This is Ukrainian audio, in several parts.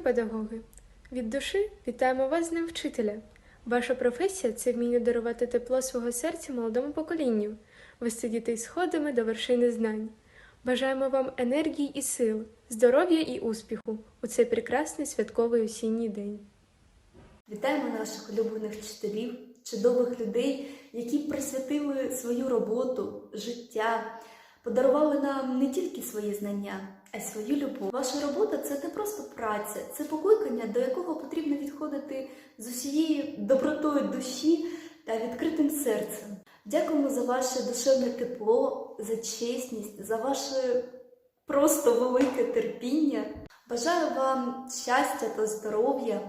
педагоги! Від душі вітаємо вас з Днем вчителя. Ваша професія це вміння дарувати тепло свого серця молодому поколінню, вести дітей сходами до вершини знань. Бажаємо вам енергії і сил, здоров'я і успіху у цей прекрасний святковий осінній день. Вітаємо наших улюблених вчителів, чудових людей, які присвятили свою роботу, життя, подарували нам не тільки свої знання, а й свою любов. Ваша робота це не просто праця, це покликання, до якого потрібно відходити з усією добротою душі та відкритим серцем. Дякуємо за ваше душевне тепло, за чесність, за ваше просто велике терпіння. Бажаю вам щастя та здоров'я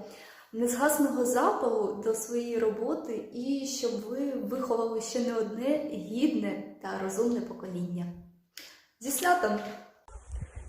незгасного запалу до своєї роботи і щоб ви виховали ще не одне гідне та розумне покоління. Зі святом!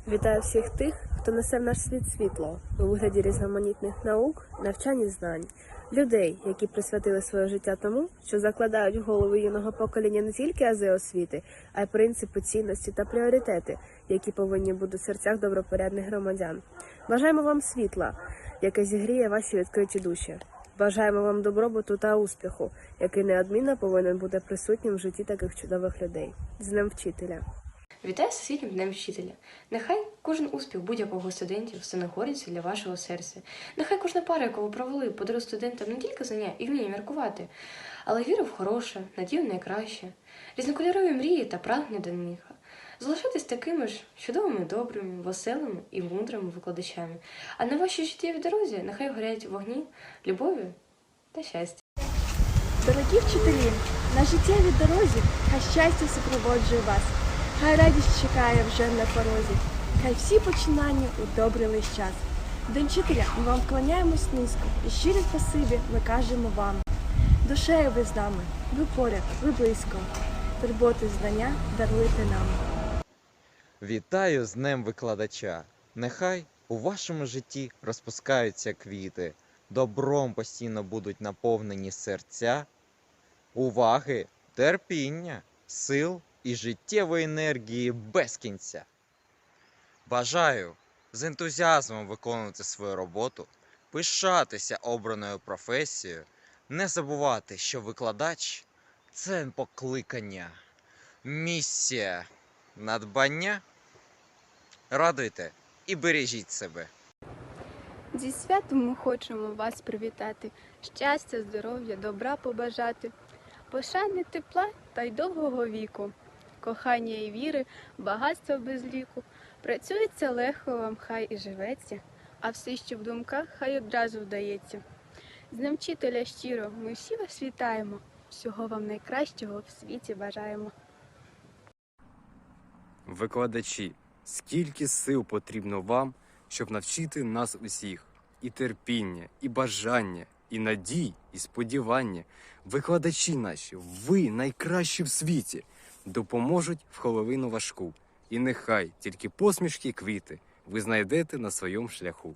Вітаю всіх тих, хто несе в наш світ світло у вигляді різноманітних наук, навчань і знань, людей, які присвятили своє життя тому, що закладають в голови юного покоління не тільки ази освіти, а й принципи цінності та пріоритети, які повинні бути в серцях добропорядних громадян. Бажаємо вам світла, яке зігріє ваші відкриті душі. Бажаємо вам добробуту та успіху, який неодмінно повинен бути присутнім в житті таких чудових людей. З Днем вчителя! Вітаю з днем вчителя. Нехай кожен успіх будь-якого студентів стане гордістю для вашого серця. Нехай кожна пара, яку ви провели, подарує студентам не тільки знання і вміння міркувати, але віру в хороше, надію на найкраще, різнокольорові мрії та прагнення до них. Залишайтесь такими ж чудовими, добрими, веселими і мудрими викладачами. А на вашій життєвій дорозі нехай горять вогні, любові та щастя. Дорогі вчителі, на життєвій дорозі хай щастя супроводжує вас, хай радість чекає вже на порозі, хай всі починання удобрились час. День вчителя ми вам вклоняємось низько і щире спасибі ми кажемо вам. Душею ви з нами, ви поряд, ви близько, турботи знання даруєте нам. Вітаю з Днем викладача! Нехай у вашому житті розпускаються квіти, добром постійно будуть наповнені серця, уваги, терпіння, сил і життєвої енергії без кінця. Бажаю з ентузіазмом виконувати свою роботу, пишатися обраною професією, не забувати, що викладач це покликання, місія, надбання. Радуйте і бережіть себе. Зі святом ми хочемо вас привітати, щастя, здоров'я, добра побажати, пошани тепла та й довгого віку, кохання і віри, багатства без ліку. Працюється легко вам, хай і живеться, а все, що в думках, хай одразу вдається. З Днем вчителя щиро, ми всі вас вітаємо, всього вам найкращого в світі бажаємо. Викладачі, скільки сил потрібно вам, щоб навчити нас усіх, і терпіння, і бажання, і надій, і сподівання. Викладачі наші, ви найкращі в світі, допоможуть в холовину важку. І нехай тільки посмішки квіти ви знайдете на своєму шляху.